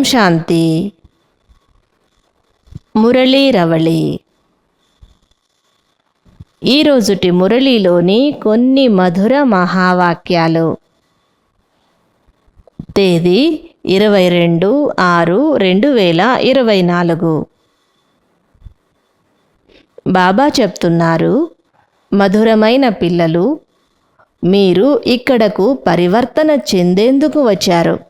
ఓం శాంతి. మురళీ రవళి. ఈరోజుటి మురళీలోని కొన్ని మధుర మహావాక్యాలు. తేదీ ఇరవై రెండు ఆరు రెండు వేల ఇరవై నాలుగు. బాబా చెప్తున్నారు మధురమైన పిల్లలు మీరు ఇక్కడకు పరివర్తన చెందేందుకు వచ్చారు.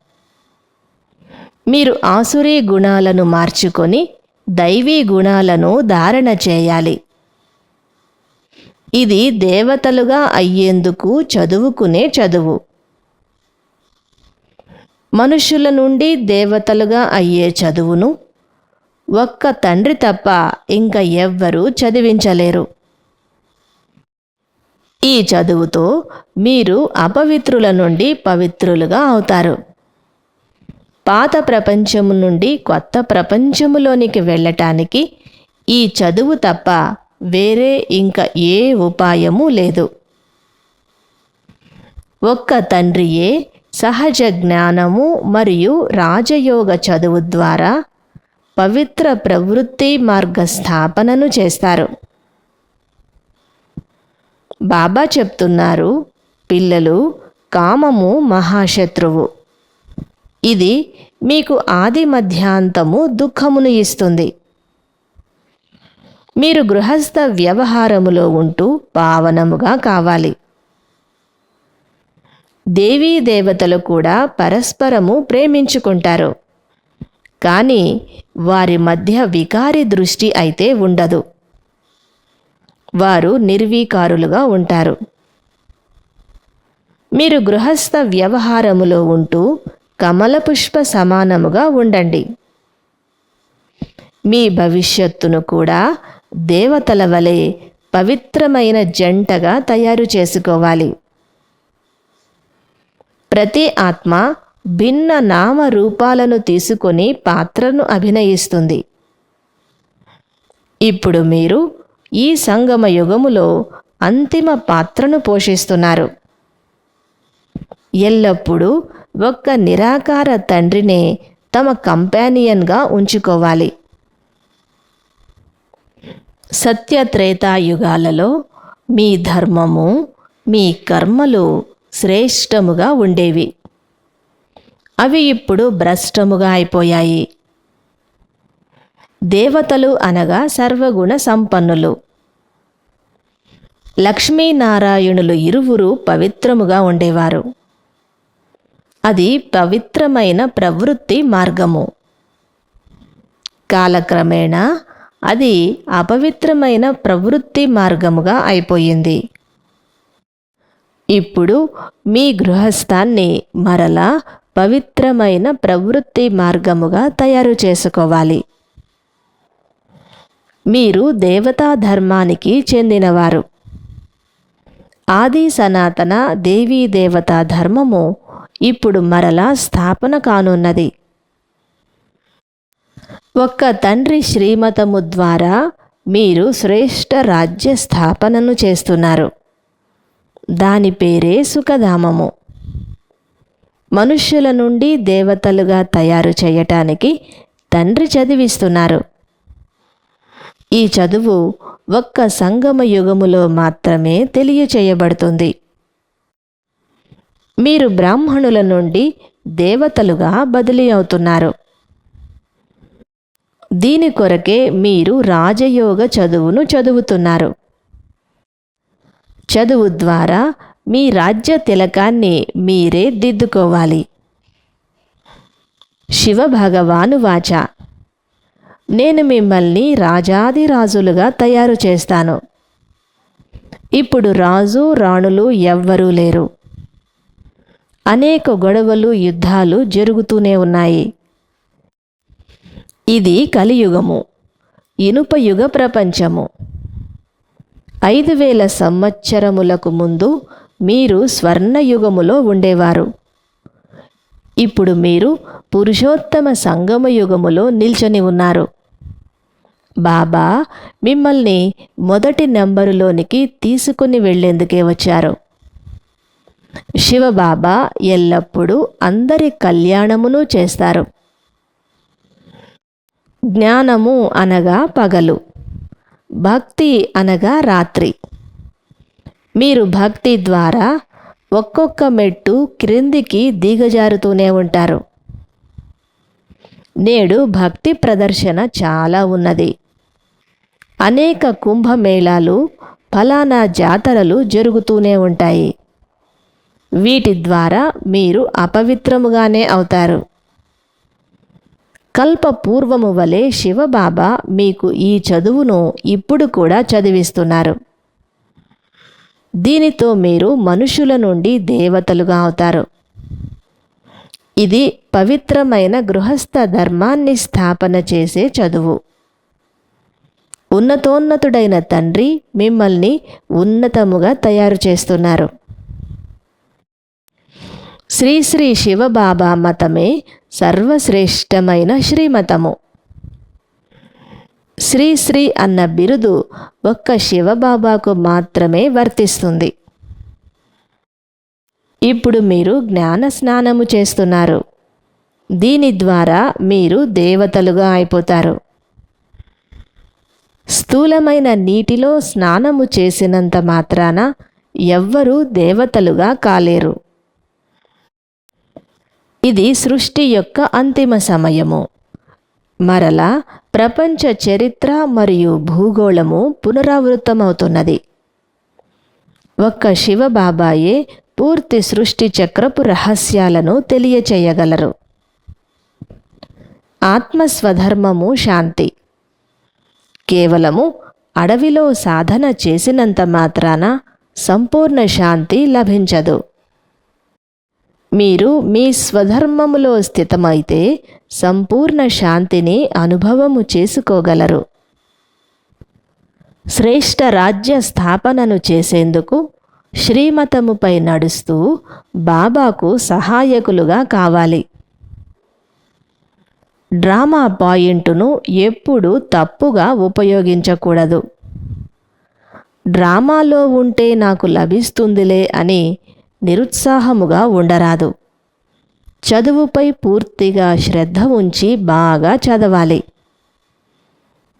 మీరు ఆసురీ గుణాలను మార్చుకొని దైవీ గుణాలను ధారణ చేయాలి. ఇది దేవతలుగా అయ్యేందుకు చదువుకునే చదువు. మనుషుల నుండి దేవతలుగా అయ్యే చదువును ఒక్క తండ్రి తప్ప ఇంకా ఎవ్వరూ చదివించలేరు. ఈ చదువుతో మీరు అపవిత్రుల నుండి పవిత్రులుగా అవుతారు. పాత ప్రపంచము నుండి కొత్త ప్రపంచములోనికి వెళ్ళటానికి ఈ చదువు తప్ప వేరే ఇంకా ఏ ఉపాయము లేదు. ఒక్క తండ్రియే సహజ జ్ఞానము మరియు రాజయోగ చదువు ద్వారా పవిత్ర ప్రవృత్తి మార్గ స్థాపనను చేస్తారు. బాబా చెప్తున్నారు పిల్లలు కామము మహాశత్రువు. ఇది మీకు ఆది మధ్యాంతము దుఃఖమును ఇస్తుంది. మీరు గృహస్థ వ్యవహారములో ఉంటూ పావనముగా కావాలి. దేవీ దేవతలు కూడా పరస్పరము ప్రేమించుకుంటారు. కానీ వారి మధ్య వికారి దృష్టి అయితే ఉండదు. వారు నిర్వీకారులుగా ఉంటారు. మీరు గృహస్థ వ్యవహారములో ఉంటూ కమల పుష్ప సమానముగా ఉండండి. మీ భవిష్యత్తును కూడా దేవతల వలె పవిత్రమైన జంటగా తయారు చేసుకోవాలి. ప్రతి ఆత్మ భిన్న నామ రూపాలను తీసుకొని పాత్రను అభినయిస్తుంది. ఇప్పుడు మీరు ఈ సంగమ యుగములో అంతిమ పాత్రను పోషిస్తున్నారు. ఎల్లప్పుడూ ఒక్క నిరాకార తండ్రినే తమ కంపానియన్గా ఉంచుకోవాలి. సత్యత్రేతాయుగాలలో మీ ధర్మము మీ కర్మలు శ్రేష్టముగా ఉండేవి. అవి ఇప్పుడు భ్రష్టముగా అయిపోయాయి. దేవతలు అనగా సర్వగుణ సంపన్నులు. లక్ష్మీనారాయణులు ఇరువురు పవిత్రముగా ఉండేవారు. అది పవిత్రమైన ప్రవృత్తి మార్గము. కాలక్రమేణా అది అపవిత్రమైన ప్రవృత్తి మార్గముగా అయిపోయింది. ఇప్పుడు మీ గృహస్థాన్ని మరలా పవిత్రమైన ప్రవృత్తి మార్గముగా తయారు చేసుకోవాలి. మీరు దేవతా ధర్మానికి చెందినవారు. ఆది సనాతన దేవీ దేవతా ధర్మము ఇప్పుడు మరలా స్థాపన కానున్నది. ఒక్క తండ్రి శ్రీమతము ద్వారా మీరు శ్రేష్ఠ రాజ్య స్థాపనను చేస్తున్నారు. దాని పేరే సుఖధామము. మనుష్యుల నుండి దేవతలుగా తయారు చేయటానికి తండ్రి చదివిస్తున్నారు. ఈ చదువు ఒక్క సంగమ యుగములో మాత్రమే తెలియచేయబడుతుంది. మీరు బ్రాహ్మణుల నుండి దేవతలుగా బదిలీ అవుతున్నారు. దీని కొరకే మీరు రాజయోగ చదువును చదువుతున్నారు. చదువు ద్వారా మీ రాజ్య తిలకాన్ని మీరే దిద్దుకోవాలి. శివ భగవాను వాచ. నేను మిమ్మల్ని రాజాదిరాజులుగా తయారు చేస్తాను. ఇప్పుడు రాజు రాణులు ఎవ్వరూ లేరు. అనేక గొడవలు యుద్ధాలు జరుగుతూనే ఉన్నాయి. ఇది కలియుగము ఇనుప యుగ ప్రపంచము. ఐదు వేల సంవత్సరములకు ముందు మీరు స్వర్ణయుగములో ఉండేవారు. ఇప్పుడు మీరు పురుషోత్తమ సంగమ యుగములో నిల్చొని ఉన్నారు. బాబా మిమ్మల్ని మొదటి నెంబరులోనికి తీసుకుని వెళ్ళేందుకే వచ్చారు. శివబాబా ఎల్లప్పుడూ అందరి కళ్యాణమును చేస్తారు. జ్ఞానము అనగా పగలు భక్తి అనగా రాత్రి. మీరు భక్తి ద్వారా ఒక్కొక్క మెట్టు క్రిందికి దిగజారుతూనే ఉంటారు. నేడు భక్తి ప్రదర్శన చాలా ఉన్నది. అనేక కుంభమేళాలు ఫలానా జాతరలు జరుగుతూనే ఉంటాయి. వీటి ద్వారా మీరు అపవిత్రముగానే అవుతారు. కల్ప పూర్వము వలె శివబాబా మీకు ఈ చదువును ఇప్పుడు కూడా చదివిస్తున్నారు. దీనితో మీరు మనుషుల నుండి దేవతలుగా అవుతారు. ఇది పవిత్రమైన గృహస్థ ధర్మాన్ని స్థాపన చేసే చదువు. ఉన్నతోన్నతుడైన తండ్రి మిమ్మల్ని ఉన్నతముగా తయారు చేస్తున్నారు. శ్రీ శ్రీ శివబాబా మతమే సర్వశ్రేష్టమైన శ్రీమతము. శ్రీ శ్రీ అన్న బిరుదు ఒక్క శివబాబాకు మాత్రమే వర్తిస్తుంది. ఇప్పుడు మీరు జ్ఞాన స్నానము చేస్తున్నారు. దీని ద్వారా మీరు దేవతలుగా అయిపోతారు. స్థూలమైన నీటిలో స్నానము చేసినంత మాత్రాన ఎవ్వరూ దేవతలుగా కాలేరు. ఇది సృష్టి యొక్క అంతిమ సమయము. మరలా ప్రపంచ చరిత్ర మరియు భూగోళము పునరావృతమవుతున్నది. ఒక్క శివబాబాయే పూర్తి సృష్టి చక్రపు రహస్యాలను తెలియచేయగలరు. ఆత్మస్వధర్మము శాంతి. కేవలము అడవిలో సాధన చేసినంత మాత్రాన సంపూర్ణ శాంతి లభించదు. మీరు మీ స్వధర్మములో స్థితమైతే సంపూర్ణ శాంతిని అనుభవము చేసుకోగలరు. శ్రేష్ఠ రాజ్య స్థాపనను చేసేందుకు శ్రీమతముపై నడుస్తూ బాబాకు సహాయకులుగా కావాలి. డ్రామా పాయింట్ను ఎప్పుడూ తప్పుగా ఉపయోగించకూడదు. డ్రామాలో ఉంటే నాకు లభిస్తుందిలే అని నిరుత్సాహముగా ఉండరాదు. చదువుపై పూర్తిగా శ్రద్ధ ఉంచి బాగా చదవాలి.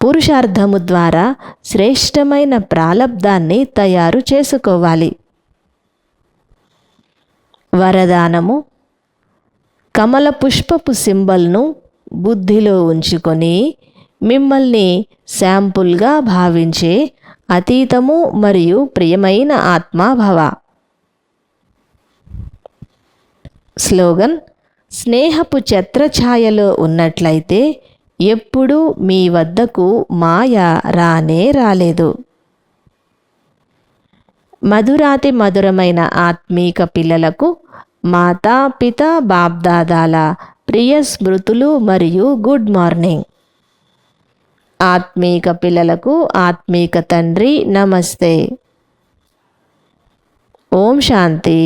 పురుషార్థము ద్వారా శ్రేష్టమైన ప్రాలబ్ధాన్ని తయారు చేసుకోవాలి. వరదానము కమల పుష్పపు సింబల్ను బుద్ధిలో ఉంచుకొని మిమ్మల్ని శాంపుల్గా భావించే అతీతము మరియు ప్రియమైన ఆత్మాభవ. స్లోగన్ స్నేహపు ఛత్రఛాయలో ఉన్నట్లయితే ఎప్పుడూ మీ వద్దకు మాయ రానే రాలేదు. మధురాతి మధురమైన ఆత్మీక పిల్లలకు మాతా పిత బాబ్దాదాల ప్రియ స్మృతులు మరియు గుడ్ మార్నింగ్. ఆత్మీక పిల్లలకు ఆత్మీక తండ్రి నమస్తే. ఓం శాంతి.